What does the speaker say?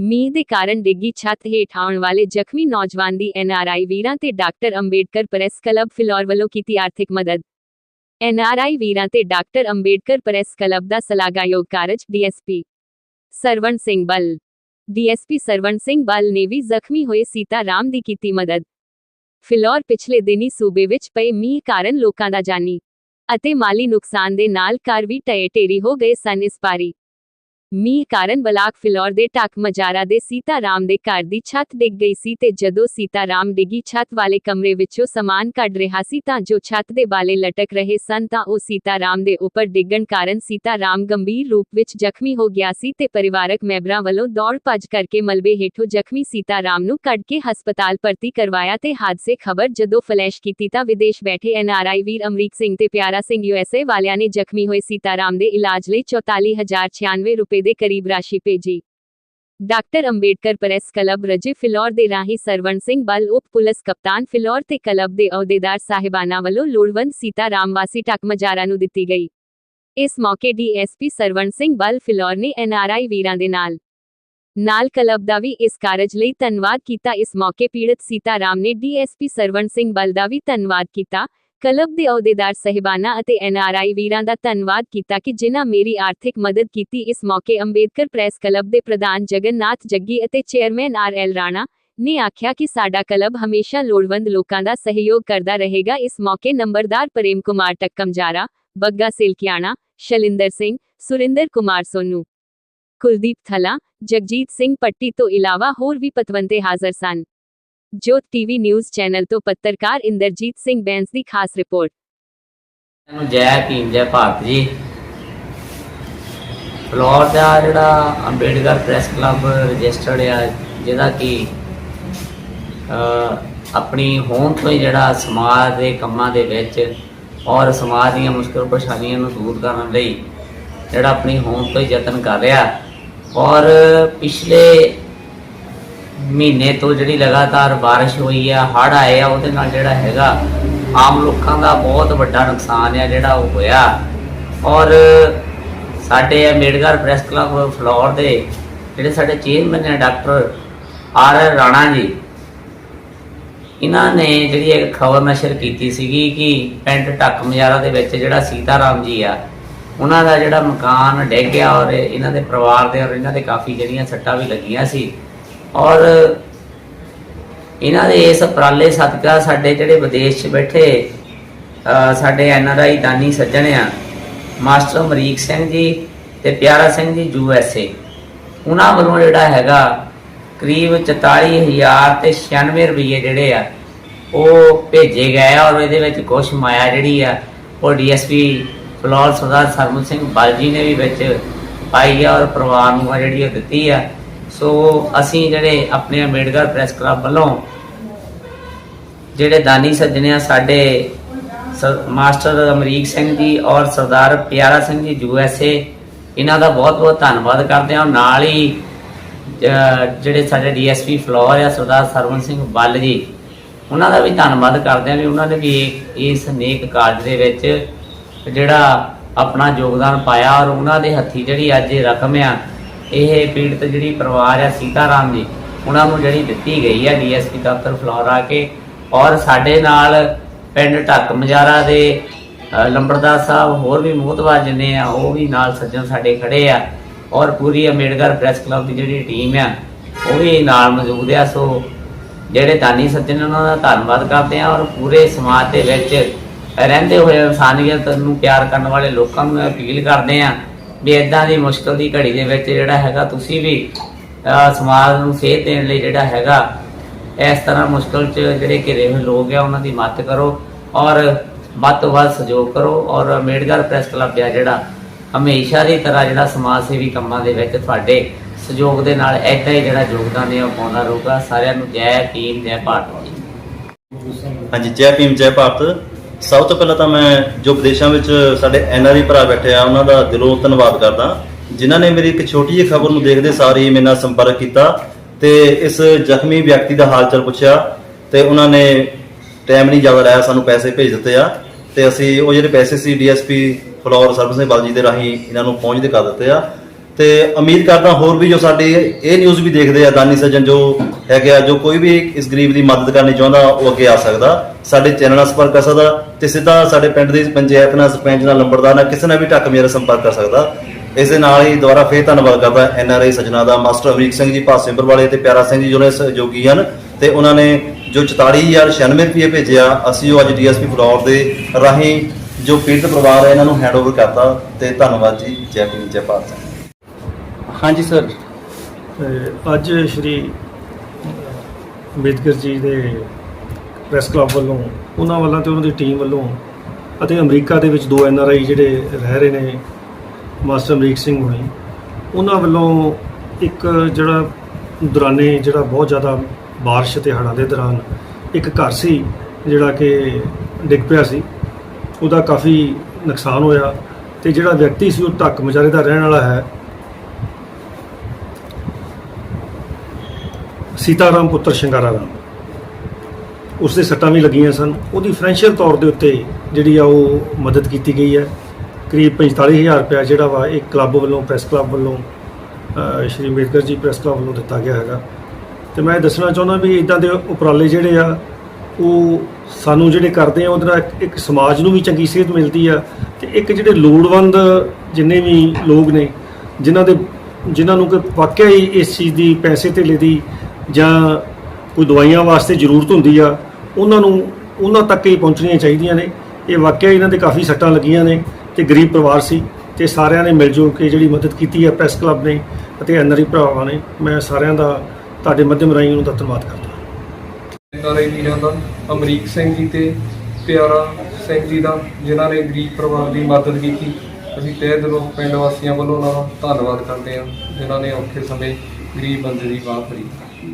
ਮੀਂਹ ਦੇ ਕਾਰਨ ਡਿੱਗੀ ਛੱਤ ਹੇਠ ਆਉਣ ਵਾਲੇ ਜ਼ਖਮੀ ਨੌਜਵਾਨ ਦੀ ਐਨਆਰਆਈ ਵੀਰਾਂ ਤੇ doctor Ambedkar press club Phillaur ਵੱਲੋਂ ਕੀਤੀ ਆਰਥਿਕ ਮਦਦ। ਐਨਆਰਆਈ ਵੀਰਾਂ ਤੇ ਡਾਕਟਰ ਅੰਬੇਡਕਰ ਪ੍ਰੈਸ ਕਲੱਬ ਦਾ ਸਲਾਘਾਯੋਗ ਕਾਰਜ ਡੀਐਸਪੀ ਸਰਵਣ ਸਿੰਘ ਬੱਲ। ਡੀਐਸਪੀ ਸਰਵਣ ਸਿੰਘ ਬਲ ਨੇ ਵੀ ਜ਼ਖਮੀ ਹੋਏ ਸੀਤਾ ਰਾਮ ਦੀ ਕੀਤੀ ਮਦਦ। ਫਿਲੌਰ ਪਿਛਲੇ ਦਿਨੀ ਸੂਬੇ ਵਿੱਚ ਪਏ ਮੀਂਹ ਕਾਰਨ ਲੋਕਾਂ ਦਾ ਜਾਨੀ ਅਤੇ ਮਾਲੀ ਨੁਕਸਾਨ ਦੇ ਨਾਲ ਘਰ ਵੀ ਟਏ ਢੇਰੀ ਹੋ ਗਏ ਸਨ ਇਸ ਪਾਰੀ ਮੀਂਹ ਕਾਰਨ ਬਲਾਕ ਫਿਲੌਰ ਦੇ ਟੱਕ ਮਜਾਰਾ ਦੇ ਸੀਤਾ ਰਾਮ ਦੇ ਘਰ ਦੀ ਛੱਤ ਡਿੱਗ ਗਈ ਸੀ ਤੇ ਜਦੋਂ ਸੀਤਾ ਰਾਮ ਡਿੱਗੀ ਛੱਤ ਵਾਲੇ ਕਮਰੇ ਵਿੱਚੋਂ ਸਮਾਨ ਕੱਢ ਰਿਹਾ ਸੀ ਤਾਂ ਜੋ ਛੱਤ ਦੇ ਬਾਲੇ ਲਟਕ ਰਹੇ ਸਨ ਤਾਂ ਉਹ ਸੀਤਾ ਰਾਮ ਦੇ ਉੱਪਰ ਡਿੱਗਣ ਕਾਰਨ ਸੀਤਾ ਰਾਮ ਗੰਭੀਰ ਰੂਪ ਵਿੱਚ ਜ਼ਖਮੀ ਹੋ ਗਿਆ ਸੀ ਤੇ ਪਰਿਵਾਰਕ ਮੈਂਬਰਾਂ ਵੱਲੋਂ ਦੌੜ ਭੱਜ ਕਰਕੇ ਮਲਬੇ ਹੇਠੋਂ ਜ਼ਖਮੀ ਸੀਤਾ ਰਾਮ ਨੂੰ ਕੱਢ ਕੇ ਹਸਪਤਾਲ ਭਰਤੀ ਕਰਵਾਇਆ ਤੇ ਹਾਦਸੇ ਖਬਰ ਜਦੋਂ ਫਲੈਸ਼ ਕੀਤੀ ਤਾਂ ਵਿਦੇਸ਼ ਬੈਠੇ ਐਨਆਰਆਈ ਵੀਰ ਅਮਰੀਕ ਸਿੰਘ ਤੇ ਪਿਆਰਾ ਸਿੰਘ ਯੂਐਸਏ ਵਾਲਿਆਂ ਨੇ ਜ਼ਖਮੀ ਹੋਏ ਸੀਤਾ ਰਾਮ ਦੇ ਇਲਾਜ ਲਈ 44096 ਰੁਪਏ ਦੇ ਕਰੀਬ ਰਾਸ਼ੀ ਭੇਜੀ। ਡਾਕਟਰ ਅੰਬੇਡਕਰ ਪ੍ਰੈਸ ਕਲੱਬ ਰਜੇ ਫਿਲੌਰ ਦੇ ਰਾਹੀ ਸਰਵਣ ਸਿੰਘ ਬਲ ਉਪ ਪੁਲਿਸ ਕਪਤਾਨ ਫਿਲੌਰ ਤੇ ਕਲੱਬ ਦੇ ਅਹੁਦੇਦਾਰ ਸਾਹਿਬਾਨਾਂ ਵੱਲੋਂ ਲੋੜਵੰਦ ਸੀਤਾ ਰਾਮ ਵਾਸੀ ਨੂੰ ਦਿੱਤੀ ਗਈ। ਇਸ ਮੌਕੇ ਡੀਐਸਪੀ ਸਰਵਣ ਸਿੰਘ ਬਲ ਫਿਲੌਰ ਨੇ ਐਨਆਰਆਈ ਵੀਰਾਂ ਦੇ ਨਾਲ। ਨਾਲ ਕਲੱਬ ਦਾ ਵੀ ਇਸ ਕਾਰਜ ਲਈ ਧੰਨਵਾਦ ਕੀਤਾ। ਇਸ ਮੌਕੇ ਪੀੜਤ ਸੀਤਾ ਰਾਮ ਨੇ ਡੀਐਸਪੀ ਸਰਵਣ ਸਿੰਘ ਬਲ ਦਾ ਵੀ ਧੰਨਵਾਦ ਕੀਤਾ। ਕਲੱਬ ਦੇ ਅਹੁਦੇਦਾਰ ਸਹਿਬਾਨਾ ਅਤੇ ਐਨਆਰਆਈ ਵੀਰਾਂ ਦਾ ਧੰਨਵਾਦ ਕੀਤਾ ਕਿ ਜਿਨ੍ਹਾਂ ਮੇਰੀ ਆਰਥਿਕ ਮਦਦ ਕੀਤੀ। ਇਸ ਮੌਕੇ ਅੰਬੇਦਕਰ ਪ੍ਰੈਸ ਕਲੱਬ ਦੇ ਪ੍ਰਧਾਨ ਜਗਨਨਾਥ ਜੱਗੀ ਅਤੇ ਚੇਅਰਮੈਨ ਆਰ ਐਲ ਰਾਣਾ ਨੇ ਆਖਿਆ ਕਿ ਸਾਡਾ ਕਲੱਬ ਹਮੇਸ਼ਾ ਲੋੜਵੰਦ ਲੋਕਾਂ ਦਾ ਸਹਿਯੋਗ ਕਰਦਾ ਰਹੇਗਾ। ਇਸ ਮੌਕੇ ਨੰਬਰਦਾਰ ਪ੍ਰੇਮ ਕੁਮਾਰ ਟੱਕਮਜਾਰਾ, ਬੱਗਾ ਸਿਲਕਿਆਣਾ, ਸ਼ਲਿੰਦਰ ਸਿੰਘ, ਸੁਰਿੰਦਰ ਕੁਮਾਰ ਸੋਨੂ, ਕੁਲਦੀਪ ਥਲਾ, ਜਗਜੀਤ ਸਿੰਘ ਪੱਟੀ ਤੋਂ ਇਲਾਵਾ ਹੋਰ ਵੀ ਪਤਵੰਤੇ ਹਾਜ਼ਰ ਸਨ। ਜੋਤ ਟੀਵੀ ਨਿਊਜ਼ ਚੈਨਲ ਤੋਂ ਪੱਤਰਕਾਰ ਇੰਦਰਜੀਤ ਸਿੰਘ ਬੈਂਸ ਦੀ ਖਾਸ ਰਿਪੋਰਟ। ਨੂੰ ਜੈ ਭੀਮ, ਜੈ ਭਾਰਤ ਜੀ। ਫਲੋਰ ਦਾ ਜਿਹੜਾ ਅੰਬੇਡਕਰ ਪ੍ਰੈਸ ਕਲੱਬ ਰਜਿਸਟਰਡ ਆ, ਜਿਹਦਾ ਕਿ ਆਪਣੀ ਹੋਂਦ ਤੋਂ ਹੀ ਜਿਹੜਾ ਸਮਾਜ ਦੇ ਕੰਮਾਂ ਦੇ ਵਿੱਚ ਔਰ ਸਮਾਜ ਦੀਆਂ ਮੁਸ਼ਕਲ ਪਰੇਸ਼ਾਨੀਆਂ ਨੂੰ ਦੂਰ ਕਰਨ ਲਈ ਜਿਹੜਾ ਆਪਣੀ ਹੋਂਦ ਤੋਂ ਹੀ ਯਤਨ ਕਰ ਰਿਹਾ। ਔਰ ਪਿਛਲੇ ਮਹੀਨੇ ਤੋਂ ਜਿਹੜੀ ਲਗਾਤਾਰ ਬਾਰਿਸ਼ ਹੋਈ ਆ, ਹੜ੍ਹ ਆਏ ਆ, ਉਹਦੇ ਨਾਲ ਜਿਹੜਾ ਹੈਗਾ ਆਮ ਲੋਕਾਂ ਦਾ ਬਹੁਤ ਵੱਡਾ ਨੁਕਸਾਨ ਆ ਜਿਹੜਾ ਉਹ ਹੋਇਆ। ਔਰ ਸਾਡੇ ਅੰਬੇਡਕਰ ਪ੍ਰੈਸ ਕਲੱਬ ਫਲੋਰ ਦੇ ਜਿਹੜੇ ਸਾਡੇ ਚੇਅਰਮੈਨ ਨੇ doctor R R Rana ji, ਇਹਨਾਂ ਨੇ ਜਿਹੜੀ ਇੱਕ ਖਬਰ ਨਸ਼ਰ ਕੀਤੀ ਸੀਗੀ ਕਿ ਪਿੰਡ ਢੱਕ ਮਜਾਰਾ ਦੇ ਵਿੱਚ ਜਿਹੜਾ ਸੀਤਾਰਾਮ ਜੀ ਆ, ਉਹਨਾਂ ਦਾ ਜਿਹੜਾ ਮਕਾਨ ਡਿੱਗ ਗਿਆ ਔਰ ਇਹਨਾਂ ਦੇ ਪਰਿਵਾਰ ਦੇ ਔਰ ਇਹਨਾਂ ਦੇ ਕਾਫੀ ਜਿਹੜੀਆਂ ਸੱਟਾਂ ਵੀ ਲੱਗੀਆਂ ਸੀ। ਔਰ ਇਹਨਾਂ ਦੇ ਇਸ ਉਪਰਾਲੇ ਸਦਕਾ ਸਾਡੇ ਜਿਹੜੇ ਵਿਦੇਸ਼ 'ਚ ਬੈਠੇ ਸਾਡੇ ਅ, ਆਰ ਆਈ ਦਾਨੀ ਸੱਜਣ ਆ ਮਾਸਟਰ ਅਮਰੀਕ ਸਿੰਘ ਜੀ ਤੇ ਪਿਆਰਾ Singh ji U S A. ਉਹਨਾਂ ਵੱਲੋਂ ਜਿਹੜਾ ਹੈਗਾ ਕਰੀਬ 44000 ਤੇ 96 ਰੁਪਏ ਜਿਹੜੇ ਆ ਉਹ ਭੇਜੇ ਗਏ ਆ ਔਰ ਇਹਦੇ ਵਿੱਚ ਕੁਛ ਮਾਇਆ ਜਿਹੜੀ ਆ ਉਹ ਡੀਐਸਪੀ ਫਲੋਰ ਸਰਦਾਰ ਸਰਮਨ ਸਿੰਘ ਬਾਲਜੀ ਨੇ ਵੀ ਵਿੱਚ ਪਾਈ ਆ ਔਰ ਪਰਿਵਾਰ ਨੂੰ ਆ ਜਿਹੜੀ ਉਹ ਦਿੱਤੀ ਆ। ਸੋ ਅਸੀਂ ਜਿਹੜੇ ਆਪਣੇ ਅੰਬੇਡਕਰ ਪ੍ਰੈਸ ਕਲੱਬ ਵੱਲੋਂ ਜਿਹੜੇ ਦਾਨੀ ਸੱਜਣੇ ਆ, ਸਾਡੇ ਸ- ਮਾਸਟਰ ਅਮਰੀਕ ਸਿੰਘ ਜੀ ਔਰ ਸਰਦਾਰ ਪਿਆਰਾ Singh ji, U S A, ਇਹਨਾਂ ਦਾ ਬਹੁਤ ਬਹੁਤ ਧੰਨਵਾਦ ਕਰਦੇ ਹਾਂ। ਨਾਲ ਹੀ ਜਿਹੜੇ ਸਾਡੇ ਡੀਐਸਪੀ ਫਲੋਰ ਆ, ਸਰਦਾਰ ਸਰਵਨ ਸਿੰਘ ਬੱਲ ਜੀ, ਉਹਨਾਂ ਦਾ ਵੀ ਧੰਨਵਾਦ ਕਰਦੇ ਹਾਂ ਵੀ ਉਹਨਾਂ ਨੇ ਵੀ ਇਸ ਨੇਕ ਕਾਰਜ ਦੇ ਵਿੱਚ ਜਿਹੜਾ ਆਪਣਾ ਯੋਗਦਾਨ ਪਾਇਆ ਔਰ ਉਹਨਾਂ ਦੇ ਹੱਥੀ ਜਿਹੜੀ ਅੱਜ ਇਹ ਰਕਮ ਆ ਇਹ ਪੀੜਤ ਜਿਹੜੀ ਪਰਿਵਾਰ ਆ ਸੀਤਾਰਾਮ ਜੀ ਉਹਨਾਂ ਨੂੰ ਜਿਹੜੀ ਦਿੱਤੀ ਗਈ ਆ ਡੀਐਸਪੀ ਦਫ਼ਤਰ ਫਲੋਰ ਕੇ ਔਰ ਸਾਡੇ ਨਾਲ ਪਿੰਡ ਢੱਕ ਮਜਾਰਾ ਦੇ ਅ, ਲੰਬੜਦਾਰ ਸਾਹਿਬ ਹੋਰ ਵੀ ਮੋਹਤਵਾਰ ਜਿੰਨੇ ਆ ਉਹ ਵੀ ਨਾਲ ਸੱਜਣ ਸਾਡੇ ਖੜੇ ਆ ਔਰ ਪੂਰੀ ਅੰਬੇਡਕਰ ਪ੍ਰੈਸ ਕਲੱਬ ਦੀ ਜਿਹੜੀ ਟੀਮ ਆ ਉਹ ਵੀ ਨਾਲ ਮੌਜੂਦ ਆ। ਸੋ ਜਿਹੜੇ ਦਾਨੀ ਸੱਜਣ ਉਹਨਾਂ ਦਾ ਧੰਨਵਾਦ ਕਰਦੇ ਆ ਔਰ ਪੂਰੇ ਸਮਾਜ ਦੇ ਵਿੱਚ ਰਹਿੰਦੇ ਹੋਏ ਇਨਸਾਨੀਅਤ ਨੂੰ ਪਿਆਰ ਕਰਨ ਵਾਲੇ ਲੋਕਾਂ ਨੂੰ ਅਪੀਲ ਕਰਦੇ ਆ ਵੀ ਇਦਾਂ ਦੀ ਮੁਸ਼ਕਲ ਦੀ ਘੜੀ ਦੇ ਵਿੱਚ ਜਿਹੜਾ ਹੈਗਾ ਤੁਸੀਂ ਵੀ ਸਮਾਜ ਨੂੰ ਸੇਧ ਦੇਣ ਲਈ ਜਿਹੜਾ ਹੈਗਾ, ਇਸ ਤਰ੍ਹਾਂ ਮੁਸ਼ਕਲ 'ਚ ਜਿਹੜੇ ਘਿਰੇ ਹੋਏ ਲੋਕ ਆ, ਉਹਨਾਂ ਦੀ ਮਦਦ ਕਰੋ ਔਰ ਵੱਧ ਤੋਂ ਵੱਧ ਸਹਿਯੋਗ ਕਰੋ ਔਰ ਅੰਬੇਡਕਰ ਪ੍ਰੈਸ ਕਲੱਬ ਆ ਜਿਹੜਾ, ਹਮੇਸ਼ਾ ਦੀ ਤਰ੍ਹਾਂ ਜਿਹੜਾ ਸਮਾਜ ਸੇਵੀ ਕੰਮਾਂ ਦੇ ਵਿੱਚ ਤੁਹਾਡੇ ਸਹਿਯੋਗ ਦੇ ਨਾਲ ਏਦਾਂ ਹੀ ਜਿਹੜਾ ਯੋਗਦਾਨ ਹੈ ਉਹ ਪਾਉਂਦਾ ਰਹੂਗਾ। ਸਾਰਿਆਂ ਨੂੰ ਜੈ ਭੀਮ, ਜੈ ਭਾਰਤ। ਹਾਂਜੀ, ਜੈ ਭੀਮ, ਜੈ ਭਾਰਤ। ਸਭ ਤੋਂ ਪਹਿਲਾਂ ਤਾਂ ਮੈਂ ਜੋ ਵਿਦੇਸ਼ਾਂ ਵਿੱਚ ਸਾਡੇ ਐਨਆਰਆਈ ਭਰਾ ਬੈਠੇ ਆ, ਉਹਨਾਂ ਦਾ ਦਿਲੋਂ ਧੰਨਵਾਦ ਕਰਦਾ। ਜਿਨ੍ਹਾਂ ਨੇ ਮੇਰੀ ਇੱਕ ਛੋਟੀ ਜਿਹੀ ਖਬਰ ਨੂੰ ਦੇਖਦੇ ਸਾਰ ਹੀ ਮੇਰੇ ਨਾਲ ਸੰਪਰਕ ਕੀਤਾ ਤੇ ਇਸ ਜ਼ਖਮੀ ਵਿਅਕਤੀ ਦਾ ਹਾਲ ਚਾਲ ਪੁੱਛਿਆ ਤੇ ਉਹਨਾਂ ਨੇ ਟਾਈਮ ਨਹੀਂ ਜ਼ਿਆਦਾ ਲਾਇਆ, ਸਾਨੂੰ ਪੈਸੇ ਭੇਜ ਦਿੱਤੇ ਆ ਤੇ ਅਸੀਂ ਉਹ ਜਿਹੜੇ ਪੈਸੇ ਸੀ ਡੀਐਸਪੀ ਫਲੋਰ ਸਰਵਿਸ ਦੇ ਬਾਲਜੀ ਦੇ ਰਾਹੀਂ ਇਹਨਾਂ ਨੂੰ ਪਹੁੰਚਦੇ ਕਰ ਦਿੱਤੇ ਆ। ਤੇ ਉਮੀਦ ਕਰਦਾ ਹੋਰ ਵੀ ਜੋ ਸਾਡੇ ਇਹ ਨਿਊਜ਼ ਵੀ ਦੇਖਦੇ ਆ, ਦਾਨੀ ਸੱਜਣ ਜੋ ਹੈਗੇ ਆ, ਜੋ ਕੋਈ ਵੀ ਇਸ ਗਰੀਬ ਦੀ ਮਦਦ ਕਰਨੀ ਚਾਹੁੰਦਾ, ਉਹ ਅੱਗੇ ਆ ਸਕਦਾ। ਸਾਡੇ ਚੈਨਲ ਨਾਲ ਸੰਪਰਕ ਕਰ ਸਕਦਾ ਤੇ ਸਿੱਧਾ ਸਾਡੇ ਪਿੰਡ ਦੀ ਪੰਚਾਇਤ ਨਾਲ, ਸਰਪੰਚ ਨਾਲ, ਲੰਬੜਦਾਰ ਨਾਲ ਕਿਸੇ ਨਾਲ ਵੀ ਟੱਕ ਮੇਰਾ ਸੰਪਰਕ ਕਰ ਸਕਦਾ। ਇਸ ਦੇ ਨਾਲ ਹੀ ਦੁਬਾਰਾ ਫੇਰ ਧੰਨਵਾਦ ਕਰਦਾ ਐਨ ਆਰ ਆਈ ਸੱਜਣਾ ਦਾ, ਮਾਸਟਰ ਅਮਰੀਕ ਸਿੰਘ ਜੀ ਭਾਸਿੰਪਰ ਵਾਲੇ ਤੇ ਪਿਆਰਾ ਸਿੰਘ ਜੀ ਜਿਹੜੇ ਸਹਿਯੋਗੀ ਹਨ ਤੇ ਉਹਨਾਂ ਨੇ ਜੋ 44096 ਰੁਪਏ ਭੇਜਿਆ, ਅਸੀਂ ਉਹ ਅੱਜ ਡੀਐਸਪੀ ਫਲੋਰ ਦੇ ਰਾਹੀਂ ਜੋ ਪੀੜਤ ਪਰਿਵਾਰ ਹੈ, ਇਹਨਾਂ ਨੂੰ ਹੈਂਡਓਵਰ ਕਰਤਾ ਤੇ ਧੰਨਵਾਦ ਜੀ, ਜੈ ਭੀਮ, ਜੈ ਭਾਰਤ। ਹਾਂਜੀ ਸਰ ਤੇ ਅੱਜ ਸ਼੍ਰੀ ਅੰਬੇਦਕਰ ਜੀ ਦੇ ਪ੍ਰੈਸ ਕਲੱਬ ਵੱਲੋਂ, ਉਹਨਾਂ ਵੱਲੋਂ ਤੇ ਉਹਨਾਂ ਦੀ ਟੀਮ ਵੱਲੋਂ ਅਤੇ ਅਮਰੀਕਾ ਦੇ ਵਿੱਚ ਦੋ ਐਨ ਆਰ ਆਈ ਜਿਹੜੇ ਰਹਿ ਰਹੇ ਨੇ, ਮਾਸਟਰ ਅਮਰੀਕ ਸਿੰਘ ਹੋਣੀ, ਉਹਨਾਂ ਵੱਲੋਂ ਇੱਕ ਜਿਹੜਾ ਦੌਰਾਨੇ ਜਿਹੜਾ ਬਹੁਤ ਜ਼ਿਆਦਾ ਬਾਰਿਸ਼ ਤੇ ਹੜ੍ਹਾਂ ਦੇ ਦੌਰਾਨ ਇੱਕ ਘਰ ਸੀ, ਜਿਹੜਾ ਕਿ ਡਿੱਗ ਪਿਆ ਸੀ, ਉਹਦਾ ਕਾਫੀ ਨੁਕਸਾਨ ਹੋਇਆ ਤੇ ਜਿਹੜਾ ਵਿਅਕਤੀ ਸੀ ਉਹ ਢੱਕ ਮਜਾਰੇ ਦਾ ਰਹਿਣ ਵਾਲਾ ਹੈ। ਸੀਤਾਰਾਮ ਪੁੱਤਰ ਸ਼ਿੰਗਾਰਾ ਰਾਮ ਉਸ ਦੇ ਸੱਟਾਂ ਵੀ ਲੱਗੀਆਂ ਸਨ। ਉਹਦੀ ਫਾਈਨੈਂਸ਼ੀਅਲ ਤੌਰ ਦੇ ਉੱਤੇ ਜਿਹੜੀ ਆ ਉਹ ਮਦਦ ਕੀਤੀ ਗਈ ਹੈ। ਕਰੀਬ 45000 ਰੁਪਇਆ ਜਿਹੜਾ ਵਾ ਇੱਕ ਕਲੱਬ ਵੱਲੋਂ ਪ੍ਰੈਸ ਕਲੱਬ ਵੱਲੋਂ ਸ਼੍ਰੀ ਅੰਬੇਦਕਰ ਜੀ ਪ੍ਰੈਸ ਕਲੱਬ ਵੱਲੋਂ ਦਿੱਤਾ ਗਿਆ ਹੈਗਾ। ਤੇ ਮੈਂ ਦੱਸਣਾ ਚਾਹੁੰਦਾ ਵੀ ਇਦਾਂ ਦੇ ਉਪਰਾਲੇ ਜਿਹੜੇ ਆ, ਉਹ ਸਾਨੂੰ ਜਿਹੜੇ ਕਰਦੇ ਆ, ਉਹਦੇ ਨਾਲ ਇੱਕ- ਇੱਕ ਸਮਾਜ ਨੂੰ ਵੀ ਚੰਗੀ ਸਿਹਤ ਮਿਲਦੀ ਆ ਤੇ ਇੱਕ ਜਿਹੜੇ ਲੋੜਵੰਦ ਜਿੰਨੇ ਵੀ ਲੋਕ ਨੇ, ਜਿਨ੍ਹਾਂ ਦੇ ਜਿਨ੍ਹਾਂ ਨੂੰ ਕਿ ਵਾਕਿਆ ਹੀ ਇਸ ਚੀਜ਼ ਦੀ ਪੈਸੇ ਧੇਲੇ ਦੀ ਜਾਂ ਕੋਈ ਦਵਾਈਆਂ ਵਾਸਤੇ ਜ਼ਰੂਰਤ ਹੁੰਦੀ ਆ, ਉਹਨਾਂ ਨੂੰ, ਉਹਨਾਂ ਤੱਕ ਹੀ ਪਹੁੰਚਣੀਆਂ ਚਾਹੀਦੀਆਂ ਨੇ। ਇਹ ਵਾਕਿਆ ਇਹਨਾਂ ਦੇ ਕਾਫੀ ਸੱਟਾਂ ਲੱਗੀਆਂ ਨੇ ਤੇ ਗਰੀਬ ਪਰਿਵਾਰ ਸੀ ਤੇ ਸਾਰਿਆਂ ਨੇ ਮਿਲ ਜੁਲ ਕੇ ਜਿਹੜੀ ਮਦਦ ਕੀਤੀ ਹੈ ਪ੍ਰੈਸ ਕਲੱਬ ਨੇ ਅਤੇ ਐਨਆਰਈ ਭਰਾਵਾਂ ਨੇ। ਮੈਂ ਸਾਰਿਆਂ ਦਾ, ਤੁਹਾਡੇ ਮਾਧਿਅਮ ਰਾਹੀਂ ਉਹਨਾਂ ਦਾ ਧੰਨਵਾਦ ਕਰਦਾ ਨਾਰੇ ਵੀਰਾਂ ਦਾ ਅਮਰੀਕ ਸਿੰਘ ਜੀ ਤੇ ਪਿਆਰਾ ਸਿੰਘ ਜੀ ਦਾ, ਜਿਨ੍ਹਾਂ ਨੇ ਗਰੀਬ ਪਰਿਵਾਰ ਦੀ ਮਦਦ ਕੀਤੀ। ਅਸੀਂ ਤਹਿ ਦਿਲੋਂ ਪਿੰਡ ਵਾਸੀਆਂ ਵੱਲੋਂ ਉਹਨਾਂ ਦਾ ਧੰਨਵਾਦ ਕਰਦੇ ਹਾਂ, ਜਿਨ੍ਹਾਂ ਨੇ ਔਖੇ ਸਮੇਂ ਗਰੀਬ ਬੰਦੇ ਦੀ ਬਾਹ ਫੜੀ